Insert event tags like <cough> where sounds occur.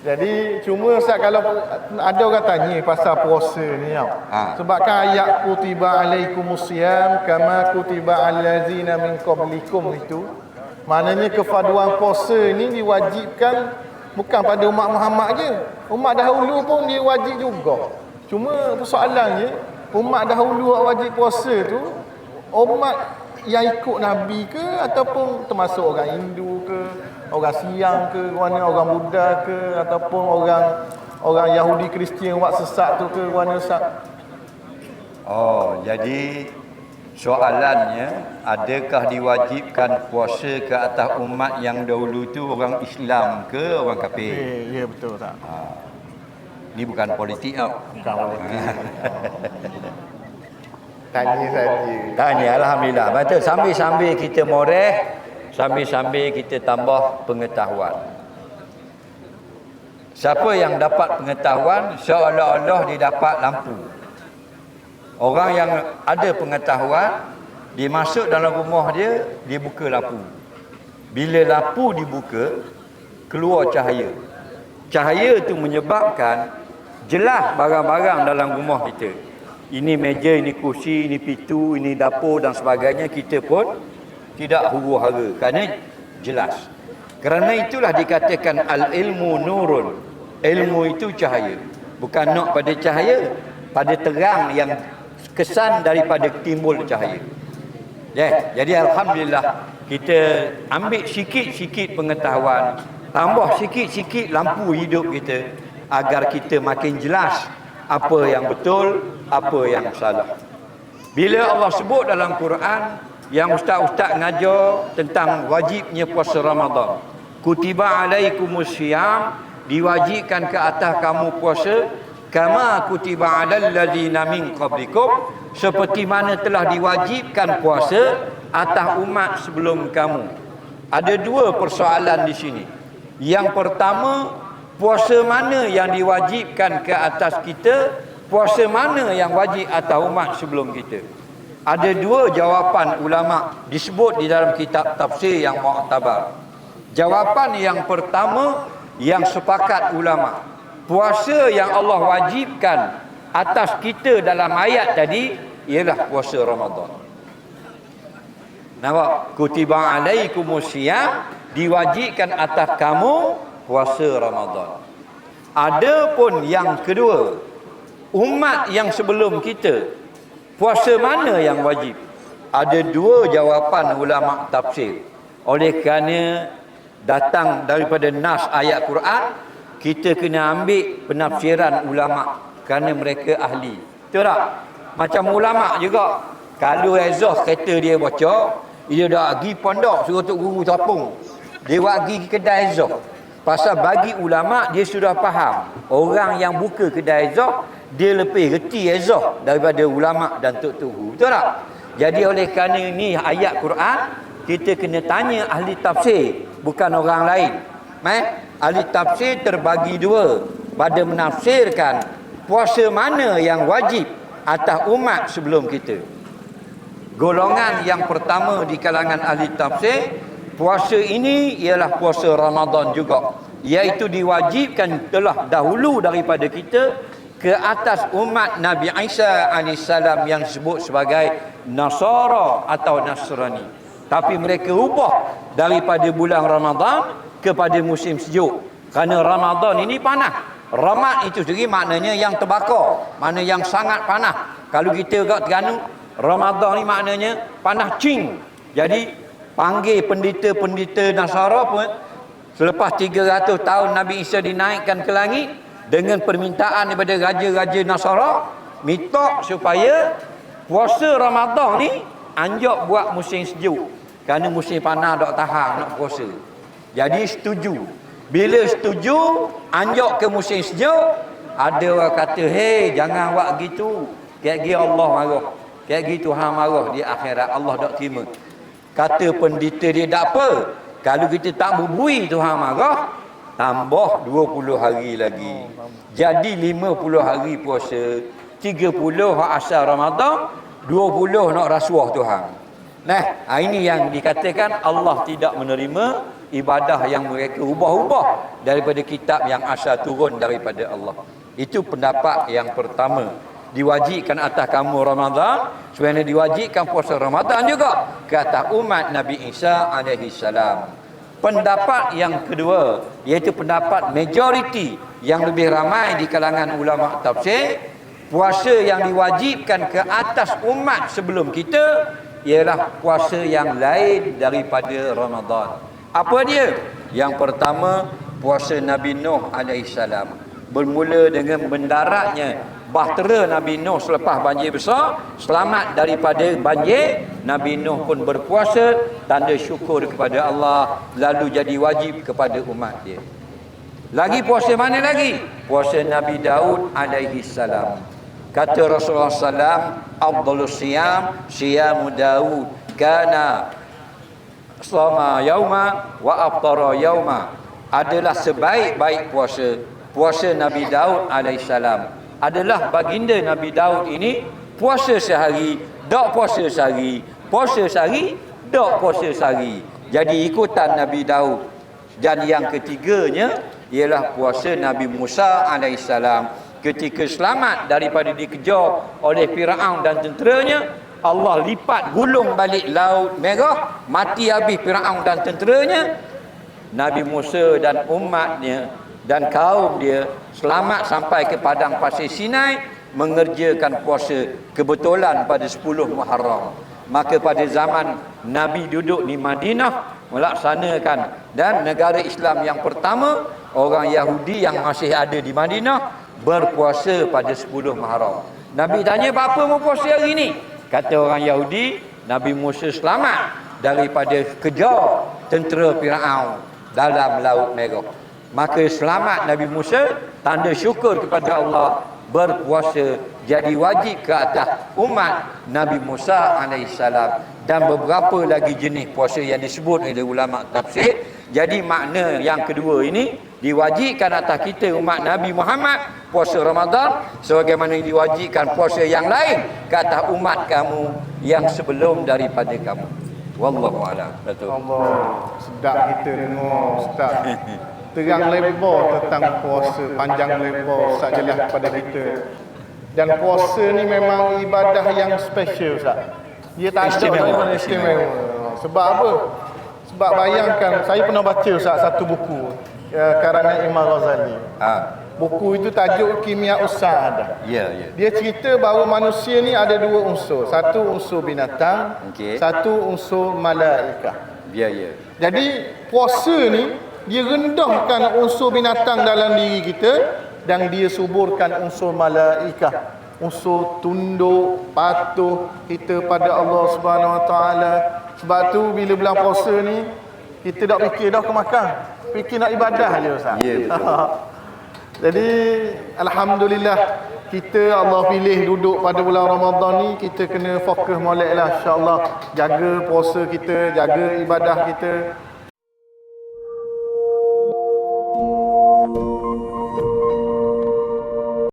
Jadi cuma Ustaz kalau ada orang tanya pasal puasa ni tau. Ha. Sebabkan ayat kutiba alaikumusiyam kama kutiba alazina min qablikum itu maknanya kefaduan puasa ni diwajibkan bukan pada umat Muhammad je. Umat dahulu pun dia wajib juga. Cuma persoalannya umat dahulu wajib puasa tu umat yang ikut Nabi ke ataupun termasuk orang Hindu ke, orang Siang ke, mana orang Buddha ke ataupun orang orang Yahudi Kristian buat sesat tu ke mana Ustaz? Oh, jadi soalannya adakah diwajibkan puasa ke atas umat yang dahulu tu orang Islam ke orang kafir? Ya betul tak? Ni bukan politik tau. Bukan politik. <laughs> Tanya saja. Tanya alhamdulillah. Betul sambil-sambil kita moreh, sambil-sambil kita tambah pengetahuan. Siapa yang dapat pengetahuan seolah-olah dia dapat lampu. Orang yang ada pengetahuan dia masuk dalam rumah dia, dia buka lampu. Bila lampu dibuka, keluar cahaya. Cahaya tu menyebabkan jelas barang-barang dalam rumah kita. Ini meja, ini kursi, ini pintu, ini dapur dan sebagainya kita pun tidak huru-hara kerana jelas. Kerana itulah dikatakan al-ilmu nurun. Ilmu itu cahaya. Bukan nak pada cahaya, pada terang yang kesan daripada timbul cahaya. Yeah, jadi alhamdulillah kita ambil sikit-sikit pengetahuan, tambah sikit-sikit lampu hidup kita agar kita makin jelas apa yang betul, apa yang salah. Bila Allah sebut dalam Quran yang ustaz-ustaz ngajar tentang wajibnya puasa Ramadan. Kutiba alaikumus syiyam diwajibkan ke atas kamu puasa kama kutiba alal ladzina min qablikum seperti mana telah diwajibkan puasa atas umat sebelum kamu. Ada dua persoalan di sini. Yang pertama, puasa mana yang diwajibkan ke atas kita, puasa mana yang wajib atas umat sebelum kita. Ada dua jawapan ulama disebut di dalam kitab tafsir yang mu'tabar. Jawapan yang pertama yang sepakat ulama. Puasa yang Allah wajibkan atas kita dalam ayat tadi ialah puasa Ramadan. Nampak? Kutiba alaikumus syiyam diwajibkan atas kamu puasa Ramadan. Adapun yang kedua, umat yang sebelum kita puasa mana yang wajib? Ada dua jawapan ulama tafsir. Oleh kerana datang daripada nas ayat Quran, kita kena ambil penafsiran ulama kerana mereka ahli. Betul tak? Macam ulama juga. Kalau Ezah kereta dia baca, dia dah pergi pondok suruh tok guru tapung. Dia buat pergi ke kedai Ezah. Pasal bagi ulama dia sudah faham. Orang yang buka kedai Ezah, dia lebih reti Ezah daripada ulama dan tok-tok guru. Betul tak? Jadi oleh kerana ini ayat Quran, kita kena tanya ahli tafsir, bukan orang lain. Eh? Ahli tafsir terbagi dua pada menafsirkan puasa mana yang wajib atas umat sebelum kita. Golongan yang pertama di kalangan ahli tafsir, puasa ini ialah puasa Ramadan juga. Iaitu diwajibkan telah dahulu daripada kita ke atas umat Nabi Isa AS yang disebut sebagai Nasara atau Nasrani. Tapi mereka ubah daripada bulan Ramadan kepada musim sejuk. Kerana Ramadan ini panas. Ramat itu sendiri maknanya yang terbakar. Makna yang sangat panas. Kalau kita kat Terengganu, Ramadan ni maknanya panas cing. Jadi panggil pendeta-pendeta Nasara pun selepas 300 tahun Nabi Isa dinaikkan ke langit dengan permintaan daripada raja-raja Nasara minta supaya puasa Ramadan ni anjak buat musim sejuk. Kerana musim panas tak tahan nak puasa. Jadi setuju. Bila setuju anjak ke musim sejuk ada orang kata, "Hei, jangan buat gitu." Kayak Allah marah. Kayak gitu Tuhan marah di akhirat Allah tak terima. Kata pendeta dia tak apa. Kalau kita tak berbui Tuhan marah, tambah 20 hari lagi. Jadi 50 hari puasa, 30 hak asal Ramadan, 20 nak rasuah Tuhan. Nah, ha, ini yang dikatakan Allah tidak menerima ibadah yang mereka ubah-ubah daripada kitab yang asal turun daripada Allah. Itu pendapat yang pertama. Diwajibkan atas kamu Ramadan, sebenarnya diwajibkan puasa Ramadan juga ke atas umat Nabi Isa alaihi salam. Pendapat yang kedua iaitu pendapat majoriti yang lebih ramai di kalangan ulama tafsir puasa yang diwajibkan ke atas umat sebelum kita ialah puasa yang lain daripada Ramadan. Apa dia? Yang pertama puasa Nabi Nuh alaihissalam bermula dengan mendaratnya bahtera Nabi Nuh selepas banjir besar selamat daripada banjir. Nabi Nuh pun berpuasa tanda syukur kepada Allah lalu jadi wajib kepada umat dia. Lagi puasa mana lagi? Puasa Nabi Daud alaihi salam. Kata Rasulullah sallam afdalus siyam siyamu Daud kana Selama yauma wa aftara yauma. Adalah sebaik-baik puasa puasa Nabi Daud alaihissalam adalah baginda Nabi Daud ini puasa sehari dak puasa sehari puasa sehari dak puasa sehari. Jadi ikutan Nabi Daud. Dan yang ketiganya ialah puasa Nabi Musa alaihissalam. Ketika selamat daripada dikejar oleh Firaun dan tenteranya Allah lipat gulung balik laut merah mati habis Firaun dan tenteranya. Nabi Musa dan umatnya dan kaum dia selamat sampai ke padang pasir Sinai mengerjakan puasa kebetulan pada 10 Muharram. Maka pada zaman Nabi duduk di Madinah melaksanakan. Dan negara Islam yang pertama orang Yahudi yang masih ada di Madinah berpuasa pada 10 Muharram. Nabi tanya apa mau puasa hari ini Kata orang Yahudi, Nabi Musa selamat daripada kejar tentera Firaun dalam laut merah. Maka selamat Nabi Musa tanda syukur kepada Allah berpuasa jadi wajib ke atas umat Nabi Musa alaihissalam dan beberapa lagi jenis puasa yang disebut oleh ulama tafsir. Jadi makna yang kedua ini diwajibkan atas kita umat Nabi Muhammad puasa Ramadan sebagaimana diwajibkan puasa yang lain ke atas umat kamu yang sebelum daripada kamu. Wallahu a'lam. Betul. Allah sedap kita dengar Ustaz terang lebar tentang puasa panjang lebar Ustaz jelas kepada kita dan puasa ni memang ibadah yang special Ustaz dia tak ada Istimewa. istimewa sebab apa sebab bayangkan saya pernah baca Ustaz satu buku uh, karangan Imam Ghazali Ah, buku itu tajuk Kimia Usaha ya, ya. dia cerita bahawa manusia ni ada dua unsur satu unsur binatang Okey. satu unsur malaikah Ya, ya. jadi puasa ni dia rendahkan unsur binatang dalam diri kita dan dia suburkan unsur malaikah. Unsur tunduk, patuh kita pada Allah Subhanahu Wa Taala. Sebab tu bila bulan puasa ni kita tak fikir dah ke makan. Fikir nak ibadah je Ustaz. Ya. <laughs> Jadi alhamdulillah kita Allah pilih duduk pada bulan Ramadan ni kita kena fokus molek lah insya-Allah jaga puasa kita, jaga ibadah kita